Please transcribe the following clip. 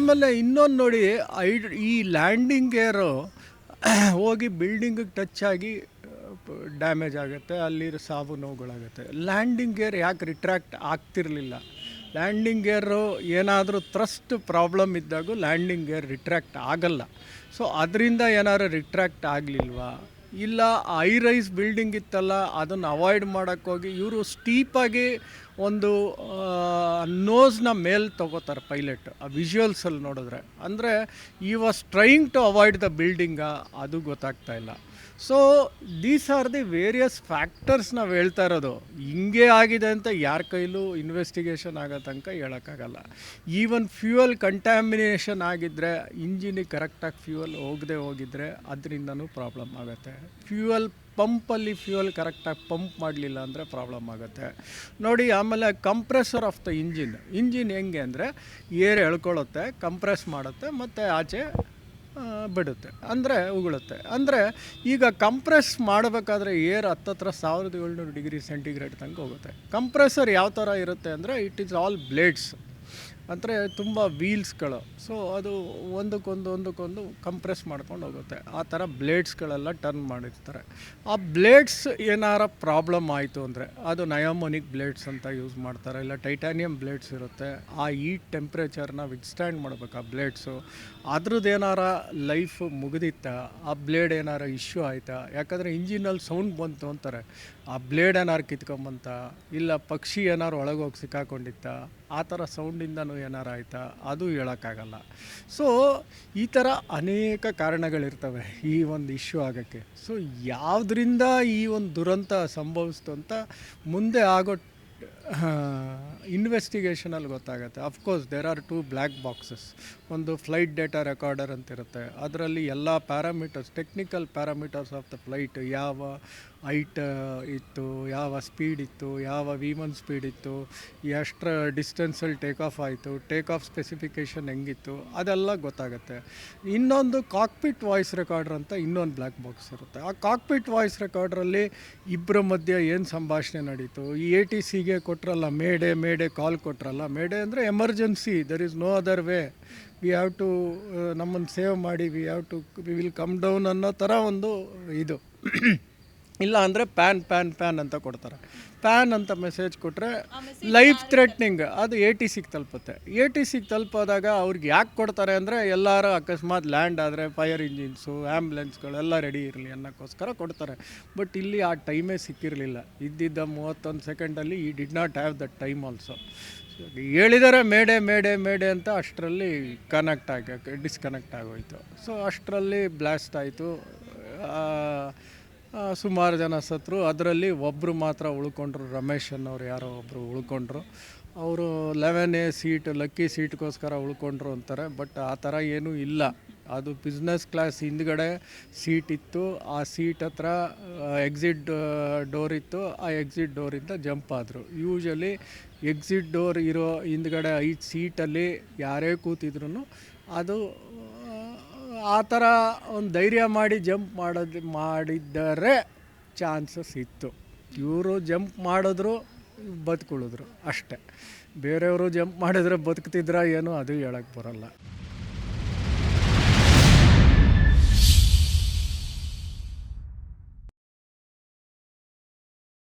ಆಮೇಲೆ ಇನ್ನೊಂದು ನೋಡಿ ಐ ಈ ಲ್ಯಾಂಡಿಂಗ್ ಗೇರು ಹೋಗಿ ಬಿಲ್ಡಿಂಗಿಗೆ ಟಚ್ ಆಗಿ ಡ್ಯಾಮೇಜ್ ಆಗುತ್ತೆ ಅಲ್ಲಿ ಸಾವು ನೋವುಗಳಾಗುತ್ತೆ. ಲ್ಯಾಂಡಿಂಗ್ ಗೇರ್ ಯಾಕೆ ರಿಟ್ರ್ಯಾಕ್ಟ್ ಆಗ್ತಿರಲಿಲ್ಲ? ಲ್ಯಾಂಡಿಂಗ್ ಗೇರು ಏನಾದರೂ ಥ್ರಸ್ಟ್ ಪ್ರಾಬ್ಲಮ್ ಇದ್ದಾಗೂ ಲ್ಯಾಂಡಿಂಗ್ ಗೇರ್ ರಿಟ್ರ್ಯಾಕ್ಟ್ ಆಗಲ್ಲ. ಸೊ ಅದರಿಂದ ಏನಾದ್ರು ರಿಟ್ರ್ಯಾಕ್ಟ್ ಆಗಲಿಲ್ವಾ? ಇಲ್ಲ ಐ ರೈಸ್ ಬಿಲ್ಡಿಂಗ್ ಇತ್ತಲ್ಲ, ಅದನ್ನು ಅವಾಯ್ಡ್ ಮಾಡೋಕ್ಕೋಗಿ ಇವರು ಸ್ಟೀಪಾಗಿ ಒಂದು ನೋಸ್ನ ಮೇಲೆ ತೊಗೋತಾರೆ ಪೈಲಟ್ ಆ ವಿಜುವಲ್ಸಲ್ಲಿ ನೋಡಿದ್ರೆ. ಅಂದರೆ he was trying to avoid the building ಅದು ಗೊತ್ತಾಗ್ತಾ ಇಲ್ಲ. So these are the various factors ನಾವು ಹೇಳ್ತಾ ಇರೋದು. ಹಿಂಗೆ ಆಗಿದೆ ಅಂತ ಯಾರ ಕೈಲೂ ಇನ್ವೆಸ್ಟಿಗೇಷನ್ ಆಗೋ ತನಕ ಹೇಳೋಕ್ಕಾಗಲ್ಲ. ಈವನ್ ಫ್ಯೂಯಲ್ ಕಂಟ್ಯಾಮಿನೇಷನ್ ಆಗಿದ್ದರೆ ಇಂಜಿನಿಗೆ ಕರೆಕ್ಟಾಗಿ ಫ್ಯೂಯಲ್ ಹೋಗದೆ ಹೋಗಿದ್ರೆ, ಅದರಿಂದನೂ ಪ್ರಾಬ್ಲಮ್ ಆಗುತ್ತೆ. ಫ್ಯೂಯಲ್ ಪಂಪಲ್ಲಿ ಫ್ಯೂಯಲ್ ಕರೆಕ್ಟಾಗಿ ಪಂಪ್ ಮಾಡಲಿಲ್ಲ ಅಂದರೆ ಪ್ರಾಬ್ಲಮ್ ಆಗುತ್ತೆ. ನೋಡಿ, ಆಮೇಲೆ compressor of the engine. Engine ಹೆಂಗೆ ಅಂದರೆ ಏರ್ ಎಳ್ಕೊಳ್ಳುತ್ತೆ, ಕಂಪ್ರೆಸ್ ಮಾಡುತ್ತೆ, ಮತ್ತು ಆಚೆ ಬಿಡುತ್ತೆ, ಅಂದರೆ ಉಗುಳುತ್ತೆ. ಅಂದರೆ ಈಗ ಕಂಪ್ರೆಸ್ ಮಾಡಬೇಕಾದ್ರೆ ಏರ್ ಹತ್ತತ್ರ ಸಾವಿರದ ಏಳ್ನೂರು ಡಿಗ್ರಿ ಸೆಂಟಿಗ್ರೇಡ್ ತನಕ ಹೋಗುತ್ತೆ. ಕಂಪ್ರೆಸರ್ ಯಾವ ಥರ ಇರುತ್ತೆ ಅಂದರೆ, ಇಟ್ ಈಸ್ ಆಲ್ ಬ್ಲೇಡ್ಸ್. ಅಂದರೆ ತುಂಬ ವೀಲ್ಸ್ಗಳು ಸೊ ಅದು ಒಂದಕ್ಕೊಂದು ಒಂದಕ್ಕೊಂದು ಕಂಪ್ರೆಸ್ ಮಾಡ್ಕೊಂಡು ಹೋಗುತ್ತೆ. ಆ ಥರ ಬ್ಲೇಡ್ಸ್ಗಳೆಲ್ಲ ಟರ್ನ್ ಮಾಡಿರ್ತಾರೆ. ಆ ಬ್ಲೇಡ್ಸ್ ಏನಾರ ಪ್ರಾಬ್ಲಮ್ ಆಯಿತು ಅಂದರೆ, ಅದು ನಯಾಮೋನಿಕ್ ಬ್ಲೇಡ್ಸ್ ಅಂತ ಯೂಸ್ ಮಾಡ್ತಾರೆ. ಇಲ್ಲ ಟೈಟಾನಿಯಂ ಬ್ಲೇಡ್ಸ್ ಇರುತ್ತೆ. ಆ ಈಟ್ ಟೆಂಪ್ರೇಚರ್ನ ವಿತ್ಸ್ಟ್ಯಾಂಡ್ ಮಾಡ್ಬೇಕು ಆ ಬ್ಲೇಡ್ಸು ಅದ್ರದ್ದು ಏನಾರ ಲೈಫ್ ಮುಗಿದಿತ್ತಾ? ಆ ಬ್ಲೇಡ್ ಏನಾರ ಇಶ್ಯೂ ಆಯಿತಾ? ಯಾಕಂದರೆ ಇಂಜಿನಲ್ಲಿ ಸೌಂಡ್ ಬಂತು ಅಂತಾರೆ. ಆ ಬ್ಲೇಡ್ ಏನಾರು ಕಿತ್ಕೊಂಬಂತ ಇಲ್ಲ ಪಕ್ಷಿ ಏನಾರು ಒಳಗೋಗಿ ಸಿಕ್ಕಾಕೊಂಡಿತ್ತ? ಆ ಥರ ಸೌಂಡಿಂದನೂ ಏನಾರು ಆಯಿತಾ? ಅದು ಹೇಳೋಕ್ಕಾಗಲ್ಲ. ಸೊ ಈ ಥರ ಅನೇಕ ಕಾರಣಗಳಿರ್ತವೆ ಈ ಒಂದು ಇಶ್ಯೂ ಆಗೋಕ್ಕೆ. ಸೊ ಯಾವುದರಿಂದ ಈ ಒಂದು ದುರಂತ ಸಂಭವಿಸ್ತು ಅಂತ ಮುಂದೆ ಆಗೋ ಇನ್ವೆಸ್ಟಿಗೇಷನಲ್ಲಿ ಗೊತ್ತಾಗುತ್ತೆ. Of course there are two black boxes ಒಂದು ಫ್ಲೈಟ್ ಡೇಟಾ ರೆಕಾರ್ಡರ್ ಅಂತಿರುತ್ತೆ. ಅದರಲ್ಲಿ ಎಲ್ಲ parameters technical parameters of the flight ಯಾವ ಹೈಟ್ ಇತ್ತು, ಯಾವ ಸ್ಪೀಡ್ ಇತ್ತು, ಯಾವ ವಿಮನ್ ಸ್ಪೀಡ್ ಇತ್ತು ಎಷ್ಟರ ಡಿಸ್ಟೆನ್ಸಲ್ಲಿ ಟೇಕ್ ಆಫ್ ಆಯಿತು ಟೇಕ್ ಆಫ್ ಸ್ಪೆಸಿಫಿಕೇಷನ್ ಹೆಂಗಿತ್ತು, ಅದೆಲ್ಲ ಗೊತ್ತಾಗುತ್ತೆ. ಇನ್ನೊಂದು ಕಾಕ್ಪಿಟ್ ವಾಯ್ಸ್ ರೆಕಾರ್ಡರ್ ಅಂತ ಇನ್ನೊಂದು ಬ್ಲ್ಯಾಕ್ ಬಾಕ್ಸ್ ಇರುತ್ತೆ. ಆ ಕಾಕ್ಪಿಟ್ ವಾಯ್ಸ್ ರೆಕಾರ್ಡ್ರಲ್ಲಿ ಇಬ್ಬರ ಮಧ್ಯೆ ಏನು ಸಂಭಾಷಣೆ ನಡೀತು? ಈ ಎ ಟಿ ಸಿಗೆ ಕೊಟ್ಟರಲ್ಲ ಮೇಡೆ ಮೇಡೆ ಕಾಲ್ ಕೊಟ್ರಲ್ಲ. ಮೇಡೆ ಅಂದರೆ emergency there is no other way we have to ನಮ್ಮನ್ನು ಸೇವ್ ಮಾಡಿ we have to we will come down ಅನ್ನೋ ಥರ ಒಂದು ಇದು. ಇಲ್ಲ ಅಂದರೆ ಪ್ಯಾನ್ ಪ್ಯಾನ್ ಪ್ಯಾನ್ ಅಂತ ಕೊಡ್ತಾರೆ. ಪ್ಯಾನ್ ಅಂತ ಮೆಸೇಜ್ ಕೊಟ್ಟರೆ ಲೈಫ್ ಥ್ರೆಟ್ನಿಂಗ್ ಅದು ಎ ಟಿ ಸಿಗೆ ತಲುಪುತ್ತೆ. ಎ ಟಿ ಸಿಗೆ ತಲುಪೋದಾಗ ಅವ್ರಿಗೆ ಯಾಕೆ ಕೊಡ್ತಾರೆ ಅಂದರೆ ಎಲ್ಲರೂ ಅಕಸ್ಮಾತ್ ಲ್ಯಾಂಡ್ ಆದರೆ ಫೈರ್ ಇಂಜಿನ್ಸು ಆ್ಯಂಬುಲೆನ್ಸ್ಗಳೆಲ್ಲ ರೆಡಿ ಇರಲಿ ಅನ್ನೋಕ್ಕೋಸ್ಕರ ಕೊಡ್ತಾರೆ. ಬಟ್ ಇಲ್ಲಿ ಆ ಟೈಮೇ ಸಿಕ್ಕಿರಲಿಲ್ಲ. ಇದ್ದಿದ್ದ ಮೂವತ್ತೊಂದು ಸೆಕೆಂಡಲ್ಲಿ ಈ did not have that time also ಹೇಳಿದರೆ ಮೇಡೆ ಮೇಡೆ ಮೇಡೆ ಅಂತ ಅಷ್ಟರಲ್ಲಿ ಕನೆಕ್ಟ್ ಆಗ ಡಿಸ್ಕನೆಕ್ಟ್ ಆಗೋಯ್ತು. ಸೊ ಅಷ್ಟರಲ್ಲಿ ಬ್ಲಾಸ್ಟ್ ಆಯಿತು. ಸುಮಾರು ಜನ ಸತ್ರು. ಅದರಲ್ಲಿ ಒಬ್ಬರು ಮಾತ್ರ ಉಳ್ಕೊಂಡ್ರು. ರಮೇಶ್ ಅನ್ನೋರು ಯಾರೋ ಒಬ್ಬರು ಉಳ್ಕೊಂಡ್ರು. ಅವರು ಲೆವೆನ್ ಎ ಸೀಟ್, ಲಕ್ಕಿ ಸೀಟ್ಗೋಸ್ಕರ ಉಳ್ಕೊಂಡ್ರು ಅಂತಾರೆ. ಬಟ್ ಆ ಥರ ಏನೂ ಇಲ್ಲ. ಅದು ಬಿಸ್ನೆಸ್ ಕ್ಲಾಸ್ ಹಿಂದ್ಗಡೆ ಸೀಟ್ ಇತ್ತು. ಆ ಸೀಟ್ ಹತ್ರ ಎಕ್ಸಿಟ್ ಡೋರ್ ಇತ್ತು. ಆ ಎಕ್ಸಿಟ್ ಡೋರಿಂದ ಜಂಪ್ ಆದರು. ಯೂಶಲಿ ಎಕ್ಸಿಟ್ ಡೋರ್ ಇರೋ ಹಿಂದ್ಗಡೆ ಐದು ಸೀಟಲ್ಲಿ ಯಾರೇ ಕೂತಿದ್ರು ಅದು ಆ ಥರ ಒಂದು ಧೈರ್ಯ ಮಾಡಿ ಜಂಪ್ ಮಾಡೋದು ಮಾಡಿದ್ದರೆ ಚಾನ್ಸಸ್ ಇತ್ತು. ಇವರು ಜಂಪ್ ಮಾಡಿದ್ರು ಬದುಕುಳಿದ್ರು ಅಷ್ಟೇ. ಬೇರೆಯವರು ಜಂಪ್ ಮಾಡಿದ್ರೆ ಬದುಕ್ತಿದ್ರ ಏನೋ ಅದು ಹೇಳಕ್ಕೆ ಬರೋಲ್ಲ.